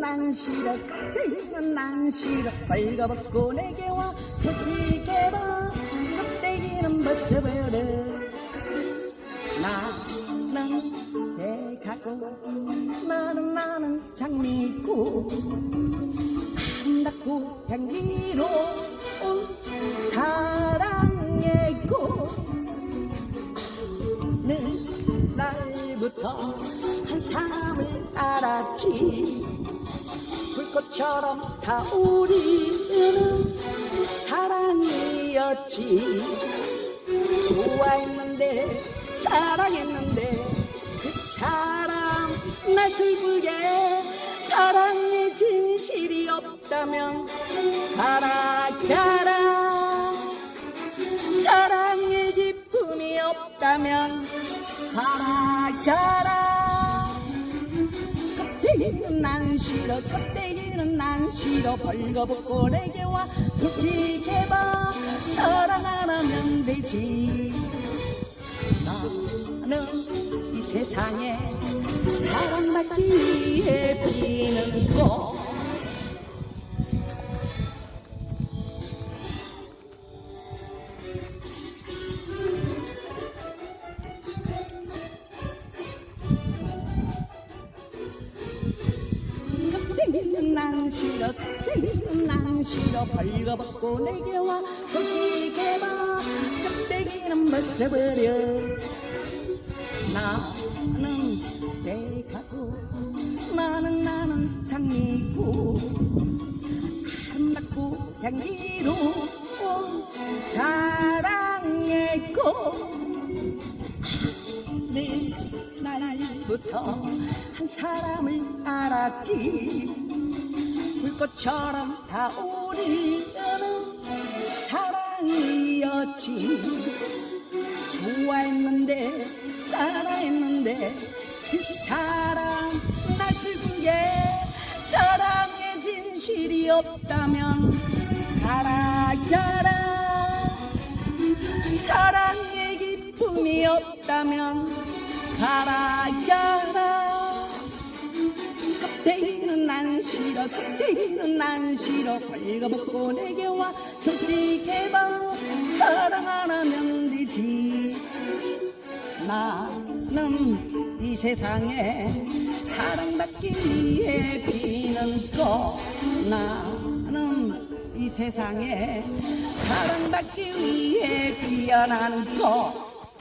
난 싫어 껍데기는 난 싫어 벌거벗고 내게 와 솔직해봐. 껍데기는 벗어버려 나는 대가고 나는 나는 장미고 아름답고 향기로운 사랑의 꽃는 날부터 한 사람을 알았지. 불꽃처럼 타오르는 사랑이었지. 좋아했는데 사랑했는데 그 사람 날 슬프게 사랑의 진실이 없다면 가라 가라. 사랑의 기쁨이 없다면 가라 가라 껍데기는 난 싫어 껍데기는 난 싫어. 벌거벗고 내게 와 솔직해봐. 사랑 안 하면 되지. 나는 이 세상에 사랑받기 위해 피는 꽃 난 싫어 난 싫어 벌거벗고 내게 와 솔직해봐. 껍데기는 벗어버려. 나는 내가고 나는 나는 장미고 아름답고 향기로운 사랑의 꽃내 날부터 한 사람을 알았지 불꽃처럼 타오르는 사랑이었지. 좋아했는데 사랑했는데 그 사랑 날 슬프게 사랑의 진실이 없다면 가라 가라. 사랑의 기쁨이 없다면 가라 가라 껍데기는 난 싫어 껍데기는 난 싫어. 벌거벗고 내게 와. 솔직해봐. 사랑 안 하면 되지. 나는 이 세상에 사랑받기 위해 피는 꽃 나는 이 세상에 사랑받기 위해 피어나는 꽃